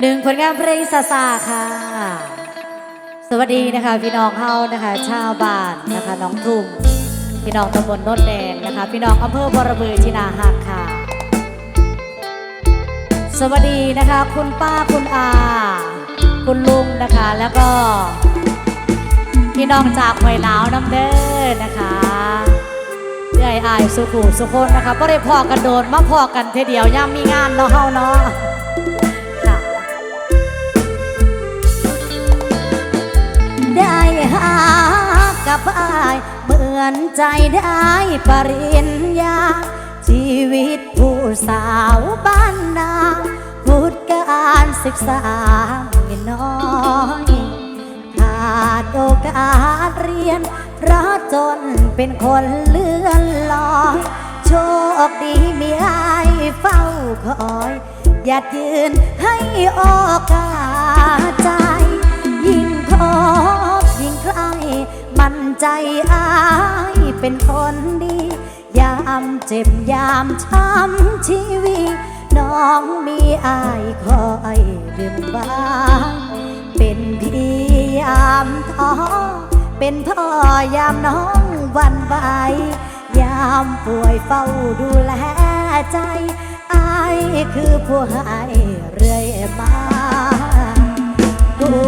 หนึ่งผลงานเพลงซาซาค่ะ สวัสดีนะคะ พี่น้องเฮานะคะ ชาวบ้านนะคะน้องทุ่มพี่น้องตำบลโนนแดงนะคะ พี่น้องอำเภอบรบือชินาหักค่ะ สวัสดีนะคะ คุณป้าคุณอา คุณลุงนะคะแล้วก็ พี่น้องจากหวยหนาวน้ำเด้อนะคะ เอื้อยอายสุขุสุคนนะคะก็ได้พอกันโดนมาพอกันเทเดียวย่ามมีงานเนาะเฮาเนาะค่ะได้หากับอายเหมือนใจได้ปริญญา ชีวิตผู้สาวบ้านนาพุทธการศึกษาไม่น้อยขาดโอกาสเรียน เพราะจนเป็นคนเลื่อนลอยโชคดีมีอายเฝ้าคอย อย่ายืนให้โอกาสใจ ยิ่งพบยิ่งใกล้มั่นใจอายเป็นคนดี ยามเจ็บยามช้ำชีวิตน้องมีอายคอยดึงบ้าง เป็นพี่ยามท้อ เป็นพ่อยามน้องวันไหวยามป่วยเฝ้าดูแลใจอายคือผู้ให้เรื่อยมาผู้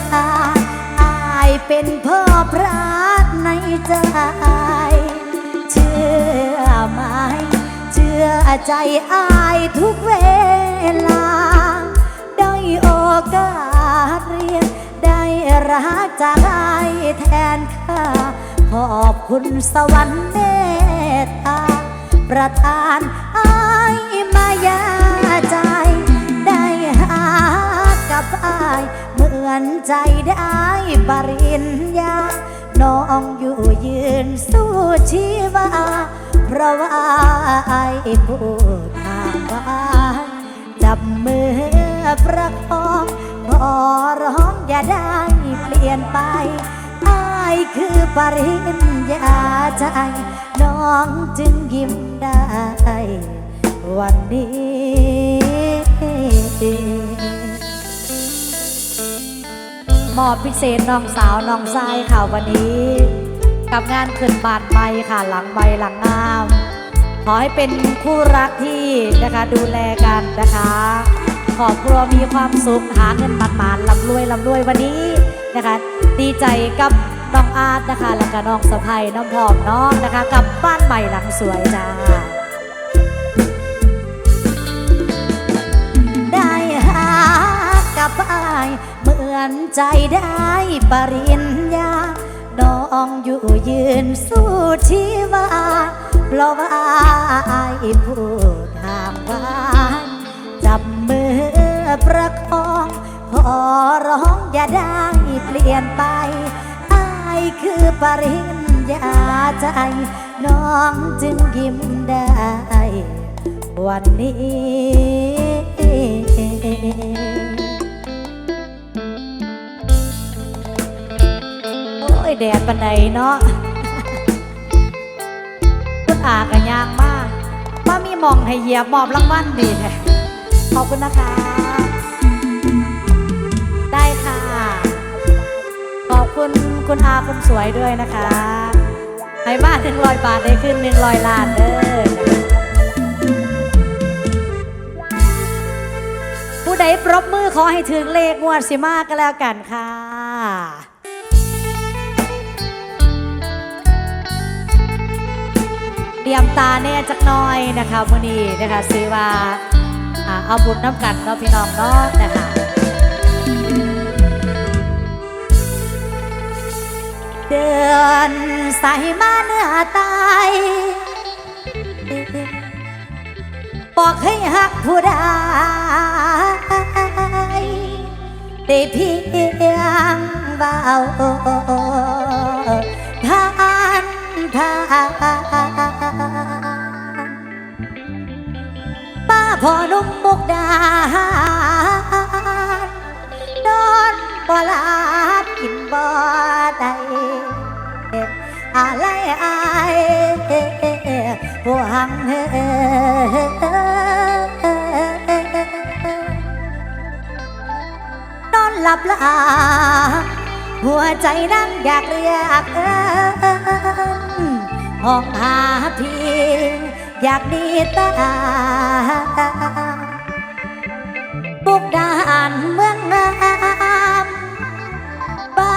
ชาอายเป็นพ่อพระในใจเชื่อไหมเชื่อใจอายทุกเวลา ได้โอกาสเรีย จากอายแทนค่าขอบคุณสวรรค์เมตตา ประทานอายมายาใจ ได้หากับอายเหมือนใจได้ปริญญา น้องอยู่ยืนสู้ชีวา เพราะว่าอายผู้ทางบ้านจับมือประคอง อร้องอย่าได้เปลี่ยนไปอายคือปริญญาใจ น้องจึงยิ้มได้ วันนี้มอบพิเศษน้องสาวน้องชายค่ะวันนี้ กับงานขึ้นบาทใหม่ค่ะหลังใบหลังงาม ขอให้เป็นคู่รักที่นะคะดูแลกันนะคะ รอบครัวมีความสุขหาเงินหมานลำรวยลำรวยวันนี้นะคะ ดีใจกับน้องอาร์ตนะคะ แล้วก็น้องสะพายน้องพร้อมน้องนะคะ กับบ้านใหม่หลังสวยจ้าได้หากับอายเหมือนใจได้ปริญญาน้องอยู่ยืนสู้ชีวาเพราะว่าอายผู้ทางบ้านจับมือ ประคองขอร้องอย่าได้เปลี่ยนไปอายคือปริญญาใจ น้องจึงยิ้มได้ วันนี้โอ้ยแดดปันใดเนาะคุณอากันยางมากมามีมองให้เหยียบมอบรางวัลดีแท้ขอบคุณนะคะ คุณคุณอาคุณสวยด้วยนะคะให้มานหนึ่งร้อยบาทได้ขึ้นหนึ่งร้อยล้านเด้อผู้ใดปรบมือขอให้ถึงเลขงวดสิมาก็แล้วกันค่ะ เตรียมตาแน่จักน้อยนะคะมื่อนี้นะคะซื้อว่าอ่าเอาบุญน้ำกันเนาะพี่น้องเนาะนะคะ เดือนใสมาเนื้อตายบอกให้หักผู้ใดได้เพียงเบาผ่านผ่านป้าพอนุ่มมุกดาหารนอนบ่หลับ อายผู้หางนอนหลับลาหัวใจนั่งอยากเรียกเอินห้องหาพี่อยากดีตาบุกดานเมืองงามเบา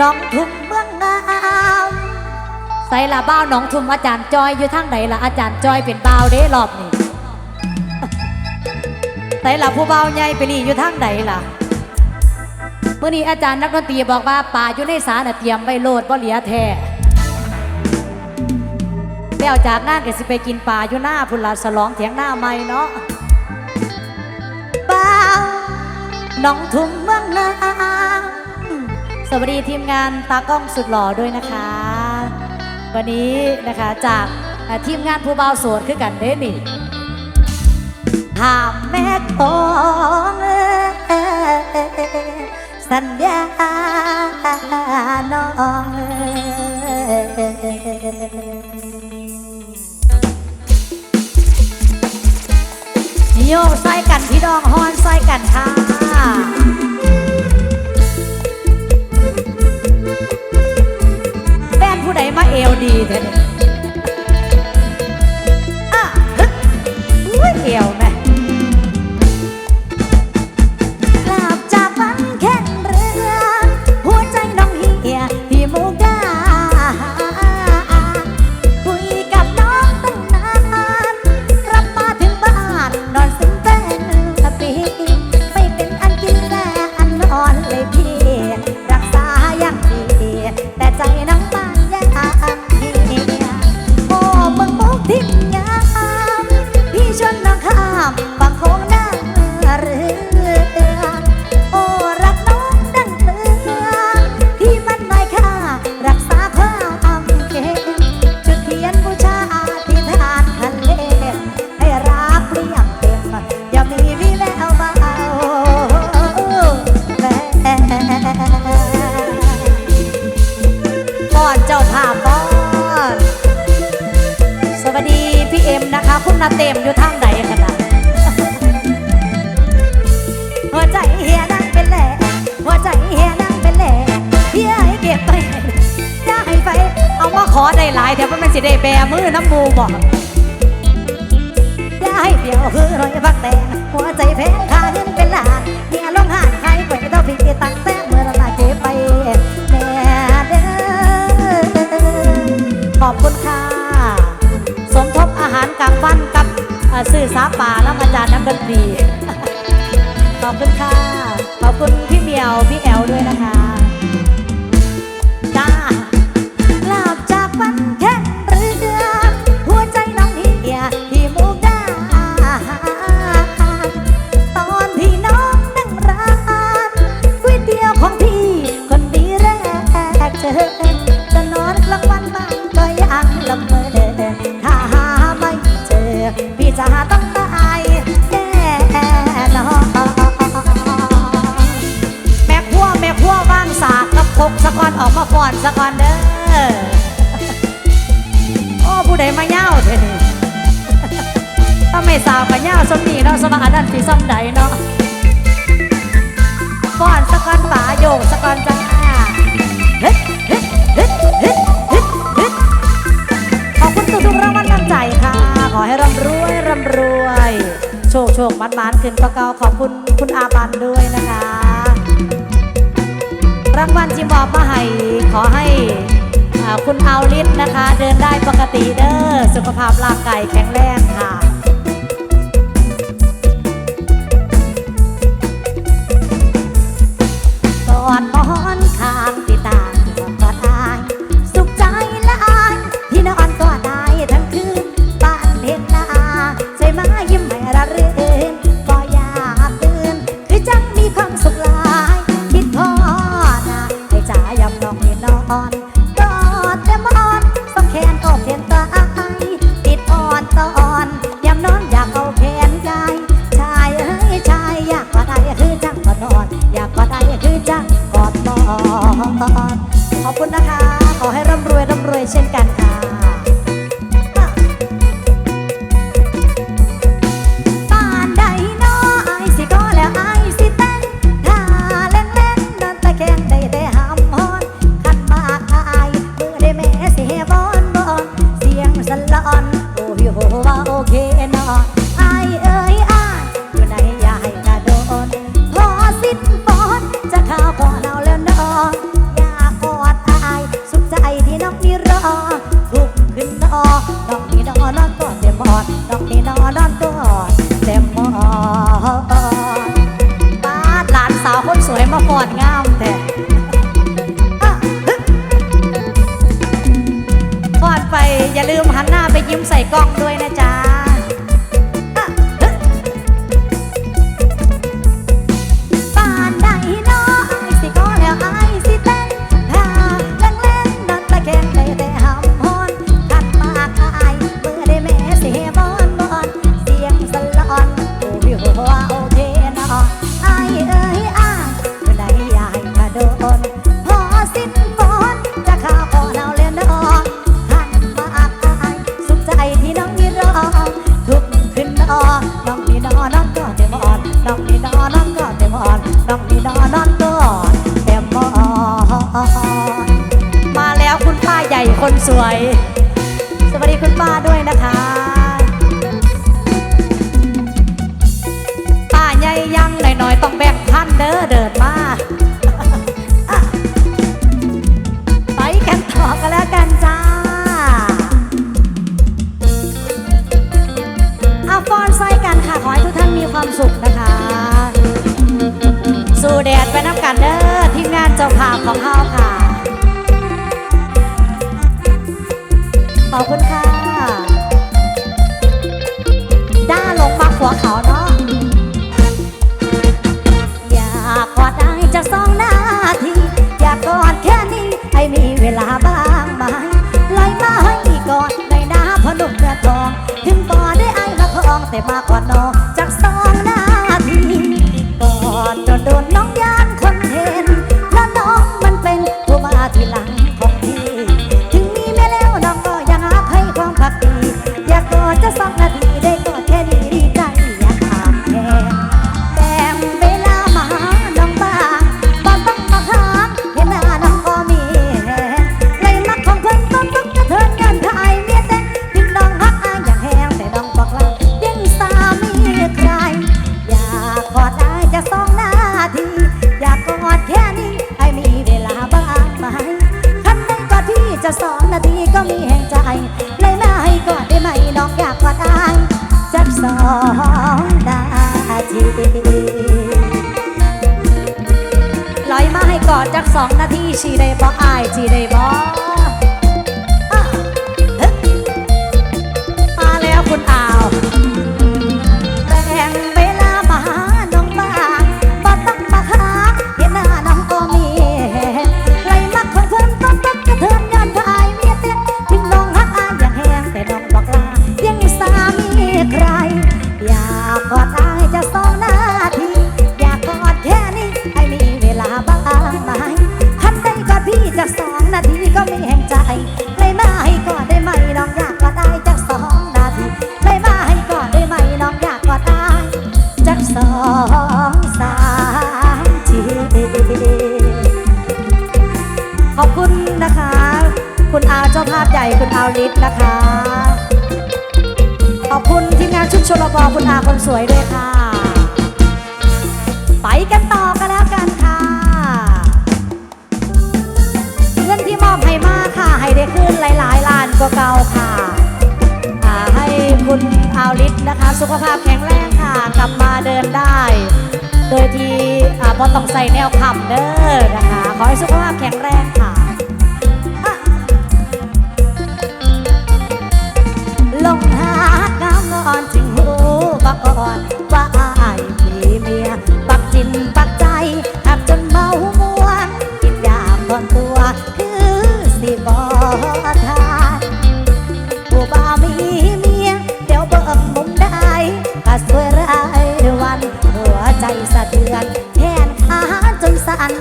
ดองทุ่ง ส่ละบ้าวหนองทุมอาจารย์จอยอยู่ทางไหนละอาจารย์จอยเป็นบ่าวเด้รอบนี้ใส่ละผู้บ่าวใหญ่ไปรีอยู่ทางไหนล่ะเมื่อนี้อาจารย์นักดนตรีบอกว่าป่าอยู่ในสาน่ะเตรียมไว้โลดบ่เหลียแท้แล้วจากงานก็สิไปกินป่าอยู่หน้าพุ่นละสลองเถียงหน้าใหม่เนาะบ่าวน้องทุ่มเมืองนาสวัสดีทีมงานตากล้องสุดหล่อด้วยนะคะ วันนี้นะคะจากทีมงานผู้บ่าวโสดคือกันเด้นี่ถามแม่ของสัญญาน้องโยกใส่กันพี่ดองฮอนใส่กันค่ะ มาเอวดีเถ นะคะคุณนาเต็มอยู่ทางไหนกันนะหัวใจเฮียนั่งเป็นแหล่หัวใจเฮียนั่งเป็นแหล่เฮียให้เก็บไปอย่าให้ไป เอามาขอได้หลายแต่ว่ามันสิได้แบมือน้ำมูบอกอย่าให้เดียวคือรอยพักแต่หัวใจแพ้ขาเงินเป็นล้านเฮียลงหานใครไปต้องพี่ตั้งแต่ วันกับสื่อสาป่าแล้วอาจารย์นักดนตรี ขอบคุณค่ะ ขอบคุณพี่เมียว พี่แอลด้วยนะคะาคุณเอาลิศนะคะ เดินได้ปกติเด้อสุขภาพร่างกายแข็งแรงค่ะ heart. สองนาทีชีได้บอกอายชีได้บอก คุณอาคนสวยด้วยค่ะ ไปกันต่อกันแล้วกันค่ะ เงินที่มอบให้มาค่ะ ให้ได้ขึ้นหลายๆล้านก็เก่าค่ะให้คุณอาลิศนะคะ สุขภาพแข็งแรงค่ะ กลับมาเดินได้ โดยที่บอต้องใส่แนวขับเด้อนะคะ ขอให้สุขภาพแข็งแรงค่ะลงหากน้ำนอนจิง มาก่อนว่าอายมีเมีย ปักจินปักใจอับจนเมาม่วกินยามบนตัว คือสิบอทานผู้บ่าวมีเมีย เดี๋ยวเบิ่งมุมได้กะสวยรายวัน หัวใจสะเทือนแทนอาหารจนสั่น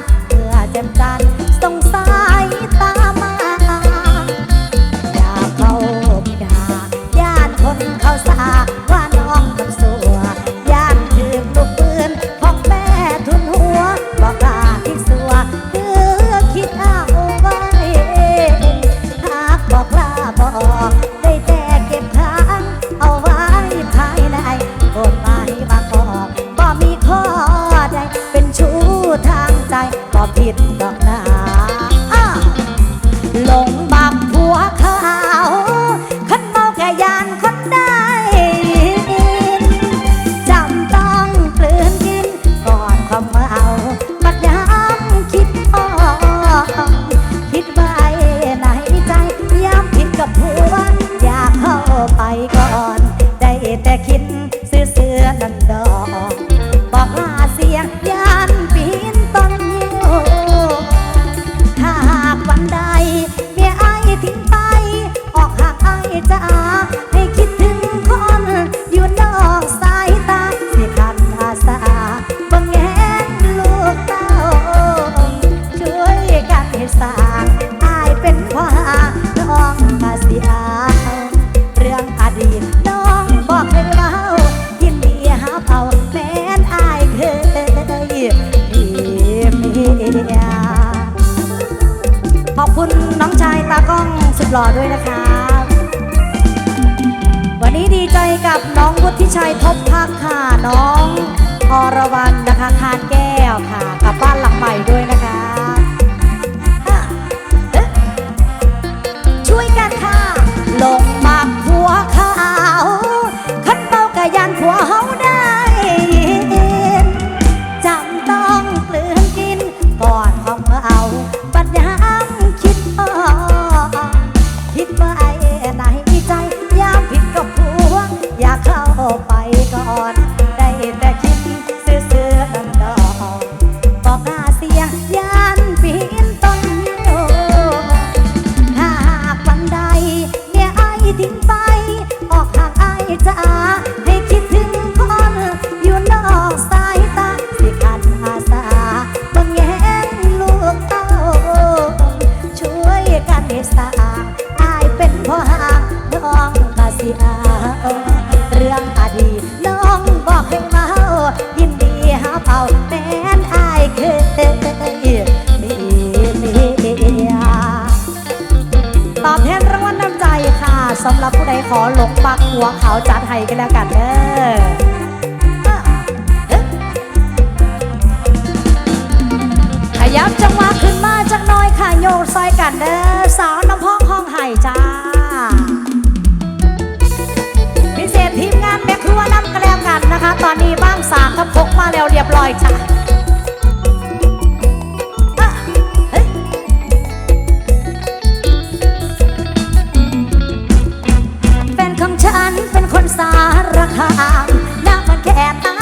หลงปักหัวเขาจัดให้กันแล้วกันเด้อยับจังหวะขึ้นมาจากน้อยค่ะโยกใส่กันเด้อสาวน้ำพองห้องไห่จ้า พิเศษทีมงานแม่ครัวน้ำกระแลมกันนะคะ ตอนนี้บ้างสาวทับหกมาแล้วเรียบร้อยจ้า ข้างน้ำมันแค่น้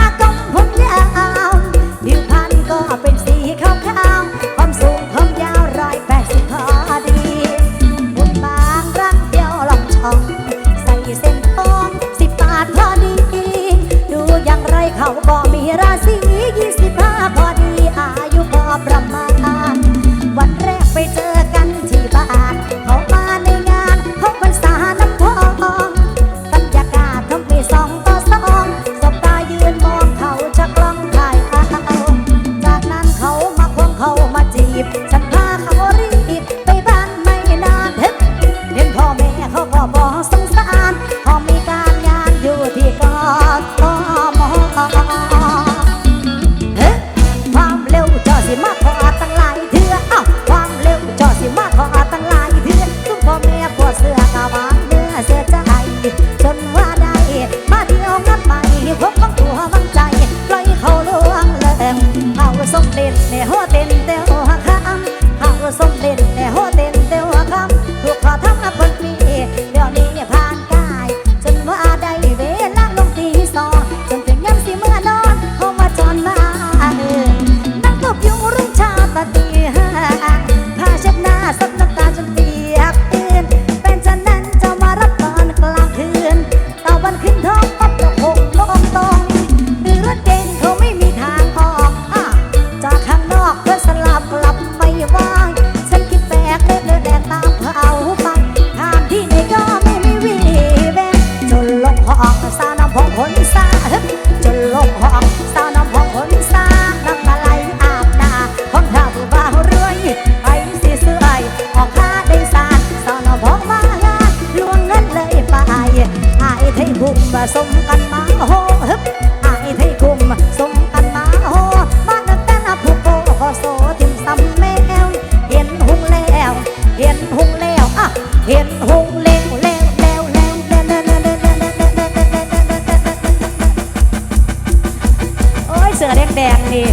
สื้อแดงแดงนี่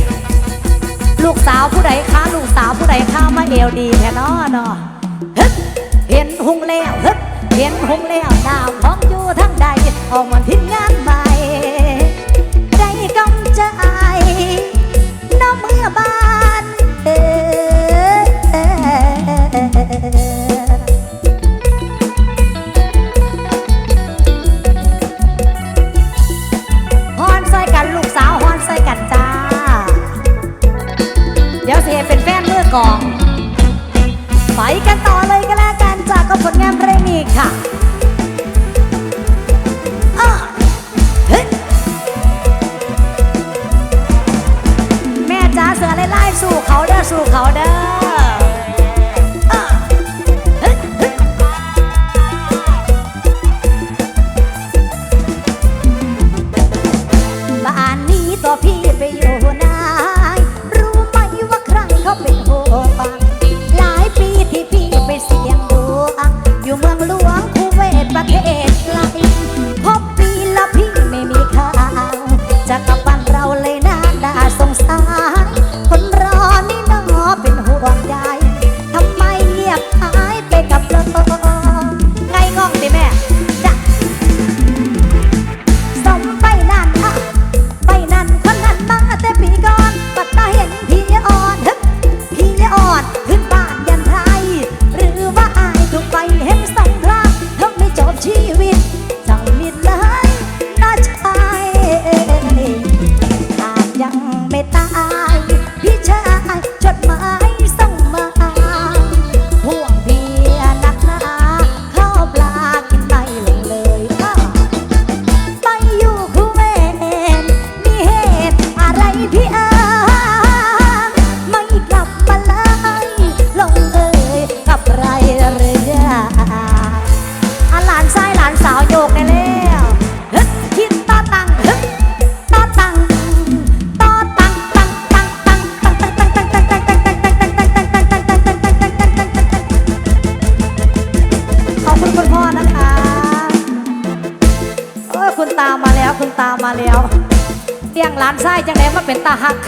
ลูกสาวผู้ใดค้าลูกสาวผู้ใดข้ามาเอวดีแค่นอนเนาะเห็นหุงแล้วเห็นหุงแล้วนาำของอยู่ทั้งใดเอามันทิ้งงานมา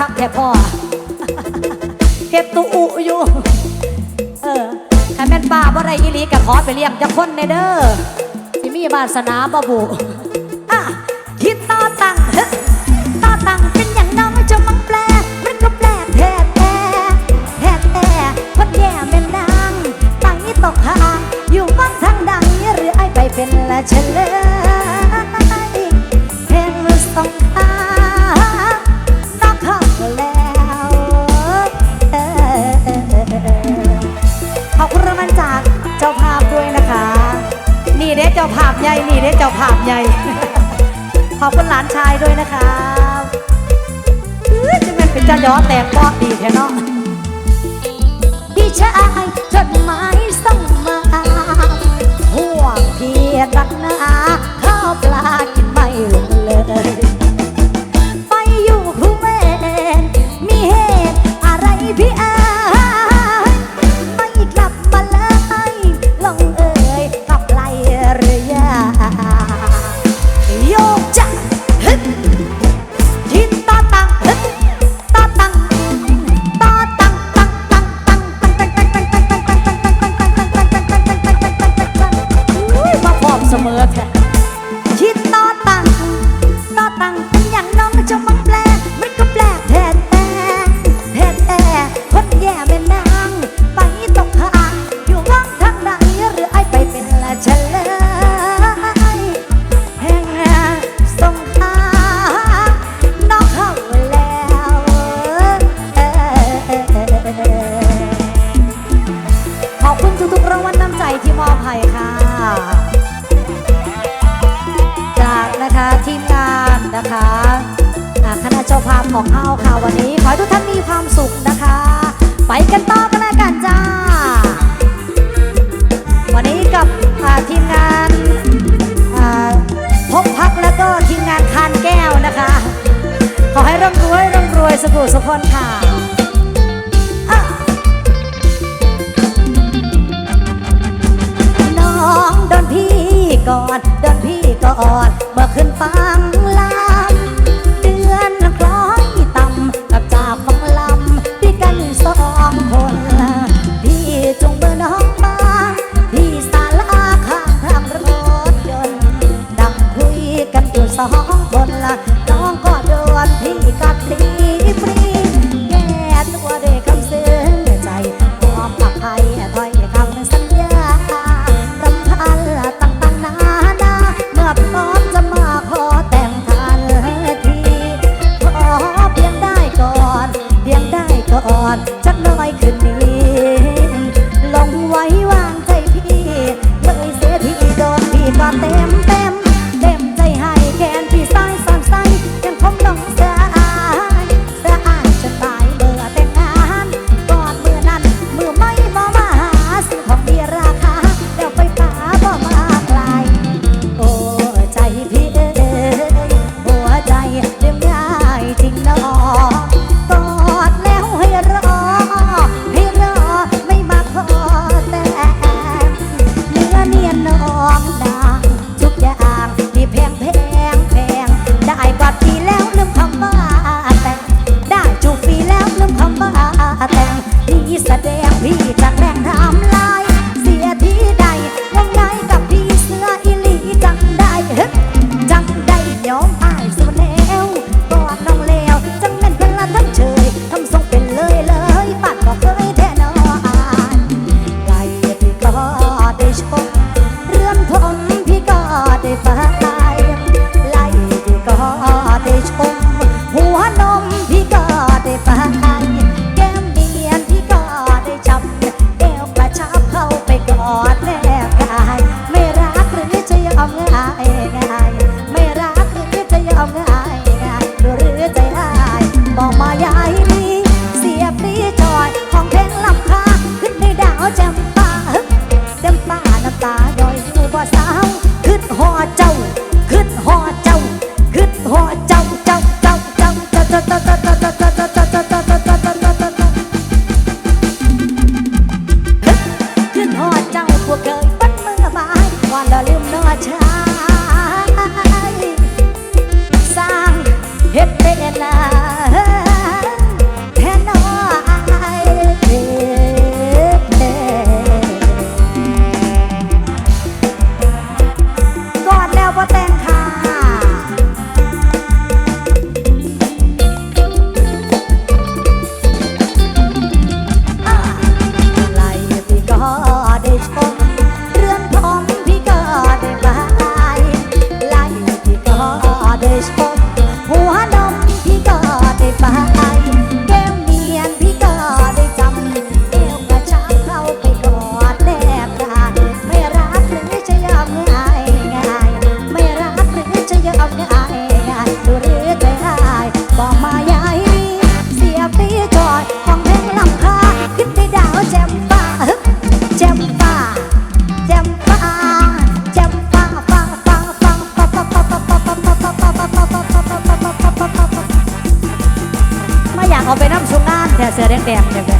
คักแค่พ่อเก็บตุอุอยู่ เออขันแม่นป้าบ่ได้อีหลีก็ขอไปเลี้ยงจะคนในเด้อที่มีบาสนาบ่บุ สุพลค่ะ แท้เสื้อแดงๆเ